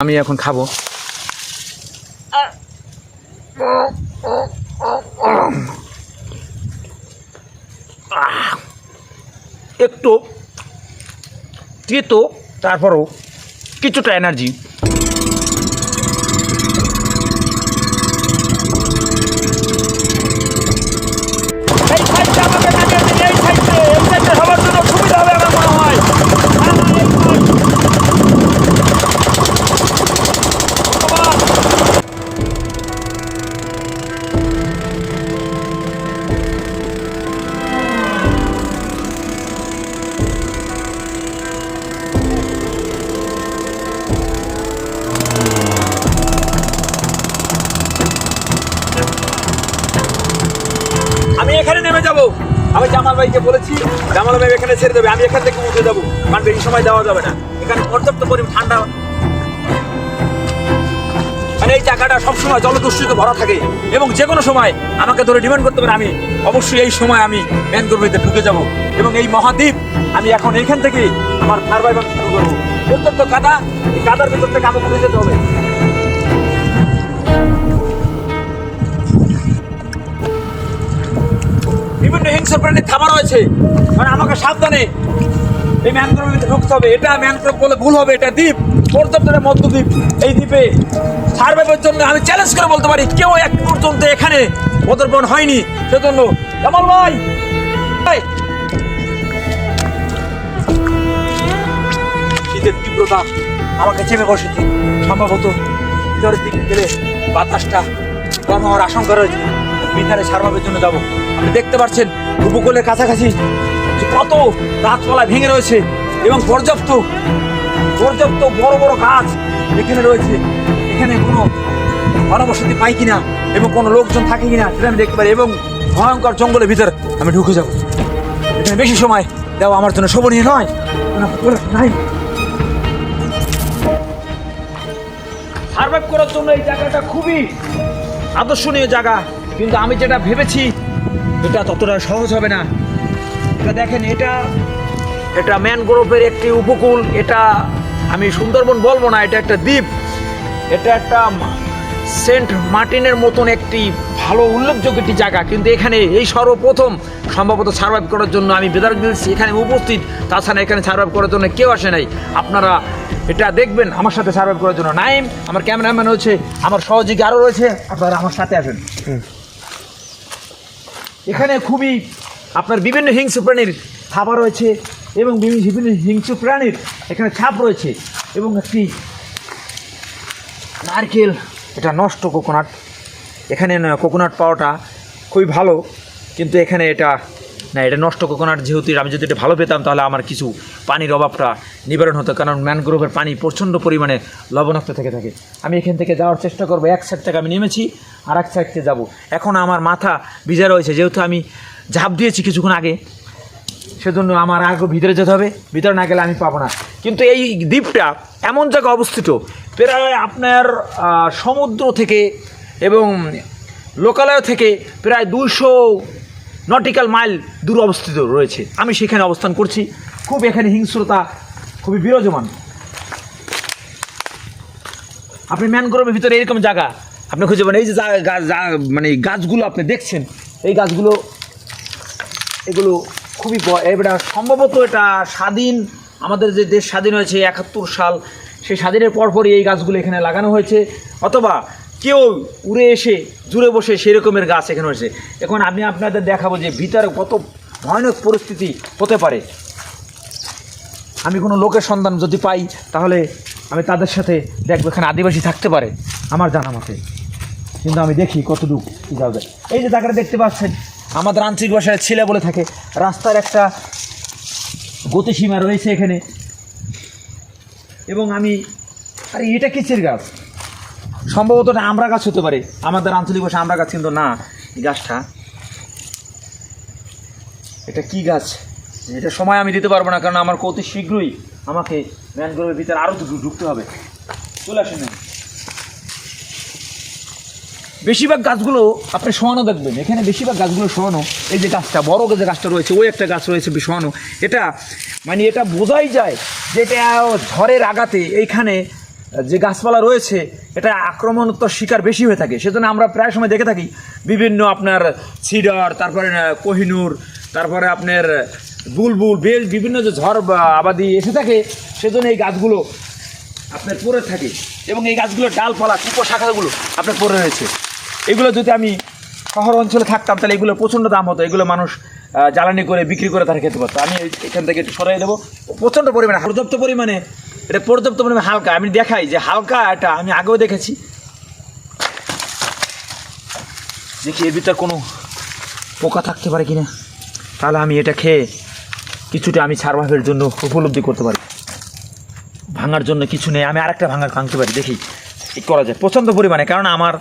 আমি এখন খাব। একটু তেতো তারপরও কিছুটা এনার্জি এখানে নেমে যাব। আমি জামাল ভাইকে বলেছি, জামাল ভাই এখানে ছেড়ে দেবে, আমি এখান থেকে উঠে যাব। কারণ বেশি সময় দেওয়া যাবে না। এখানে পর্যাপ্ত পরিমাণ ঠান্ডা। মানে এই জায়গাটা সবসময় জলদস্যুতে ভরা থাকে। এবং যে কোনো সময় আমাকে ধরে ডিমান্ড করতে পারে, আমি অবশ্যই এই সময় আমি ম্যানগ্রোভেতে ঢুকে যাব। এবং এই মহাদ্বীপ, আমি এখন এইখান থেকে আমার সার্ভাইভাল শুরু করব। অত্যন্ত কাদা, এই কাদার ভিতর থেকে আমাকে যেতে হবে। হিংস্র প্রাণীর থাবা রয়েছে। মানে আমাকে সাবধানে এই ম্যানগ্রোভের ভিতরে ঢুকতে হবে। এটা ম্যানগ্রোভ বলে ভুল হবে, এটা দ্বীপ। পর্যাপ্ত একটা মধ্যদ্বীপ এই দ্বীপে সার্ভাইভের জন্য আমি চ্যালেঞ্জ করে বলতে পারি, কেউ এক পর্যন্ত এখানে পদর্পণ হয়নি। সেজন্য জামাল ভাই। শীতের তীব্রতা আমাকে চেপে বসেছে। সম্ভবত ভিতরের দিকে গেলে বাতাসটা কম হওয়ার আশঙ্কা রয়েছে। ভিতরে সার্ভাবের জন্য যাব। আপনি দেখতে পাচ্ছেন উপকূলের কাছাকাছি কত গাছপালা ভেঙে রয়েছে এবং পর্যাপ্ত পর্যাপ্ত বড় বড় গাছ এখানে রয়েছে। এখানে কোনো ঘনবসতি পাই কিনা এবং কোনো লোকজন থাকে কিনা সেটা আমি দেখতে পারি এবং ভয়ঙ্কর জঙ্গলের ভিতর আমি ঢুকে যাব। এখানে বেশি সময় দেওয়া আমার জন্য শোভনীয় নয়। নাই। সার্ভাইভ করার জন্য এই জায়গাটা খুবই আদর্শনীয় জায়গা। কিন্তু আমি যেটা ভেবেছি, এটা ততটা সহজ হবে না। এটা দেখেন, এটা এটা ম্যানগ্রোভের একটি উপকূল, এটা আমি সুন্দরবন বলব না, এটা একটা দ্বীপ। এটা একটা সেন্ট মার্টিনের মতন একটি ভালো উল্লেখযোগ্য একটি জায়গা। কিন্তু এখানে এই সর্বপ্রথম সম্ভবত সার্ভাইভ করার জন্য আমি বেদার দিচ্ছি এখানে উপস্থিত, তাছাড়া এখানে সার্ভাইভ করার জন্য কেউ আসে নাই। আপনারা এটা দেখবেন আমার সাথে সার্ভাইভ করার জন্য। নাইম, আমার ক্যামেরাম্যান হচ্ছে আমার সহযোগী আরও রয়েছে। আপনারা আমার সাথে আসেন। এখানে খুবই আপনার বিভিন্ন হিংস্র প্রাণীর খাবার রয়েছে এবং বিভিন্ন বিভিন্ন হিংস্র প্রাণীর এখানে ছাপ রয়েছে এবং একটি নারকেল, এটা নষ্ট কোকোনাট। এখানে কোকোনাট পাওয়াটা খুবই ভালো, কিন্তু এখানে এটা, না, এটা নষ্ট কোকোনাট যেহেতু, আমি যদি এটা ভালো পেতাম, তাহলে আমার কিছু পানির অভাবটা নিবারণ হতো, কারণ ম্যানগ্রোভের পানি প্রচণ্ড পরিমাণে লবণাক্ত থেকে থাকে। আমি এখান থেকে যাওয়ার চেষ্টা করব, এক সাইড থেকে আমি নেমেছি আর এক সাইড থেকে যাব। এখন আমার মাথা ভিজা রয়েছে, যেহেতু আমি ঝাঁপ দিয়েছি কিছুক্ষণ আগে, সেজন্য আমার আগে ভিতরে যেতে হবে, ভিতরে না গেলে আমি পাবো না। কিন্তু এই দ্বীপটা এমন জায়গায় অবস্থিত, প্রায় আপনার সমুদ্র থেকে এবং লোকালয় থেকে প্রায় দুশো নটিক্যাল মাইল দূর অবস্থিত রয়েছে। আমি সেখানে অবস্থান করছি। খুব এখানে হিংস্রতা খুবই বিরাজমান। আপনি ম্যানগ্রোভের ভিতরে এরকম জায়গা, আপনি খুঁজে পাবেন। এই যে মানে গাছগুলো আপনি দেখছেন, এই গাছগুলো, এগুলো খুবই এটা সম্ভবত এটা স্বাধীন, আমাদের যে দেশ স্বাধীন হয়েছে একাত্তর সাল, সেই স্বাধীনের পরপরই এই গাছগুলো এখানে লাগানো হয়েছে। অথবা কেউ উড়ে এসে, জুড়ে বসে সেরকমের গাছ এখানে হয়েছে। এখন আমি আপনাদের দেখাবো যে ভিতরে কত ভয়ানক পরিস্থিতি হতে পারে। আমি কোনো লোকের সন্ধান যদি পাই, তাহলে আমি তাদের সাথে দেখব এখানে আদিবাসী থাকতে পারে, আমার জানা মতে কিন্তু আমি দেখি কতটুকু কী যাবে। এই যে জায়গাটা দেখতে পাচ্ছেন, আমাদের আঞ্চলিক ভাষায় ছেলে বলে থাকে, রাস্তার একটা গতিসীমা রয়েছে এখানে। এবং আমি, আরে এটা কিসের গাছ? সম্ভবত আমরা গাছ হতে পারে। আমাদের আঞ্চলিক ভাষা আমরা গাছ, কিন্তু না, এই গাছটা, এটা কি গাছ? এটা সময় আমি দিতে পারব না, কারণ আমার অতি শীঘ্রই আমাকে ম্যানগ্রোভের ভিতরে আরও দুটো ঢুকতে হবে। চলে আসেন বেশিরভাগ গাছগুলো আপনি শোয়ানো দেখবেন। এখানে বেশিরভাগ গাছগুলো শোয়ানো, এই যে গাছটা, বড় যে গাছটা রয়েছে, ওই একটা গাছ রয়েছে শোয়ানো। এটা মানে এটা বোঝাই যায় যে এটা ঝড়ের আঘাতে এইখানে যে গাছপালা রয়েছে, এটা আক্রমণোত্তর শিকার বেশি হয়ে থাকে। সেজন্য আমরা প্রায় সময় দেখে থাকি বিভিন্ন আপনার সিডর, তারপরে কোহিনুর, তারপরে আপনার বুলবুল, বেল, বিভিন্ন যে ঝড় আবাদি এসে থাকে, সেজন্য এই গাছগুলো আপনার পড়ে থাকে। এবং এই গাছগুলোর ডালপালা কুপো শাখাগুলো আপনার পরে রয়েছে। এগুলো যদি আমি শহর অঞ্চলে থাকতাম, তাহলে এগুলো প্রচণ্ড দাম হতো। এগুলো মানুষ জ্বালানি করে বিক্রি করে তারা খেতে পারতো। আমি এখান থেকে একটু সরাই দেবো। প্রচণ্ড পরিমাণে পর্যাপ্ত পরিমাণে, এটা পর্যাপ্ত পরিমাণে হালকা। আমি দেখাই যে হালকা এটা, আমি আগেও দেখেছি। দেখি এর ভিতর কোনো পোকা থাকতে পারে কিনা। তাহলে আমি এটা খেয়ে কিছুটা আমি সার্ভাইভের জন্য উপলব্ধি করতে পারি। ভাঙার জন্য কিছু নেই, আমি আরেকটা ভাঙার ভাঙতে পারি, দেখি করা যায়। প্রচণ্ড পরিমাণে, কারণ আমার,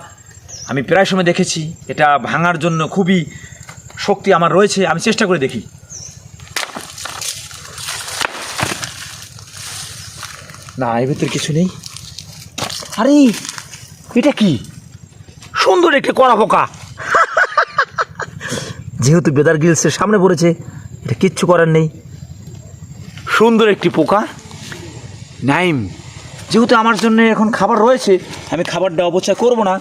আমি প্রায় সময় দেখেছি, এটা ভাঙার জন্য খুবই শক্তি আমার রয়েছে, আমি চেষ্টা করে দেখি। না, এর ভিতরে কিছু নেই। আরে, এটা কি? সুন্দর একটি কড়া পোকা। যেহেতু বেদার গিলসের সামনে পড়েছে কিচ্ছু করার নেই। সুন্দর একটি পোকা। নাইম যেহেতু আমার জন্য এখন খাবার রয়েছে আমি খাবারটা অপচয় করব না।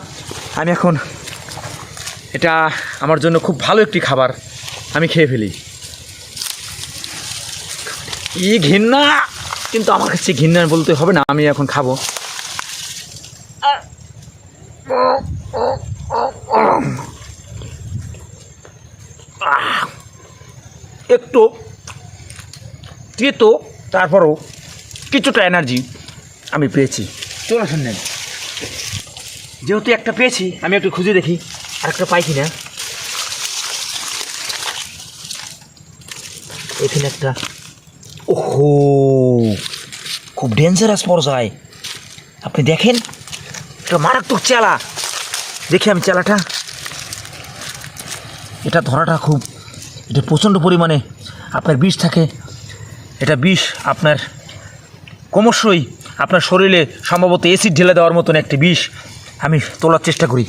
আমি এখন এটা আমার জন্য খুব ভালো একটি খাবার আমি খেয়ে ফেলি। ই ঘৃণা! কিন্তু আমার কাছে ঘৃণা বলতে হবে না আমি এখন খাব। একটু তেতো, তারপরও কিছুটা এনার্জি আমি পেয়েছি। চলে নেন যেহেতু একটা পেয়েছি, আমি একটু খুঁজে দেখি আর একটা পাই কিনা। এখানে একটা ওহো, খুব ডেঞ্জারাস পর্যায়। আপনি দেখেন, একটা মারাত্মক চেলা। দেখি আমি চেলাটা। এটা ধরাটা খুব এটা প্রচণ্ড পরিমাণে আপনার বিষ থাকে। এটা বিষ আপনার ক্রমশই আপনার শরীরে সম্ভবত এসিড ঢেলে দেওয়ার মতন একটি বিষ আমি তোলার চেষ্টা করি।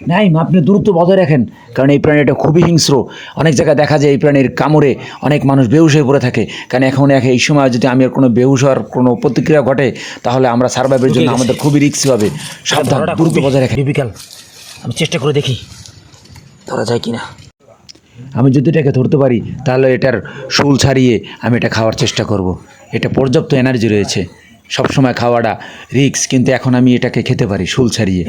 নাইম আপনি দূরত্ব বজায় রাখেন কারণ এই প্রাণীটা খুবই হিংস্র। অনেক জায়গায় দেখা যায় এই প্রাণীর কামড়ে অনেক মানুষ বেহুশ হয়ে পড়ে থাকে। কারণ এখন এক এই সময় যদি আমি আর কোনো বেহুশ হওয়ার কোনো প্রতিক্রিয়া ঘটে তাহলে আমরা সার্ভাইভের জন্য আমাদের খুবই রিস্ক হবে। সাবধান দূরত্ব বজায় রাখেন। বিকাল আমি চেষ্টা করে দেখি। ধরা যায় কি না আমি যদি এটাকে ধরতে পারি, তাহলে এটার শুল ছাড়িয়ে আমি এটা খাওয়ার চেষ্টা করব। এটা পর্যাপ্ত এনার্জি রয়েছে। সবসময় খাওয়াটা রিক্স কিন্তু এখন আমি এটাকে খেতে পারি শুল ছাড়িয়ে।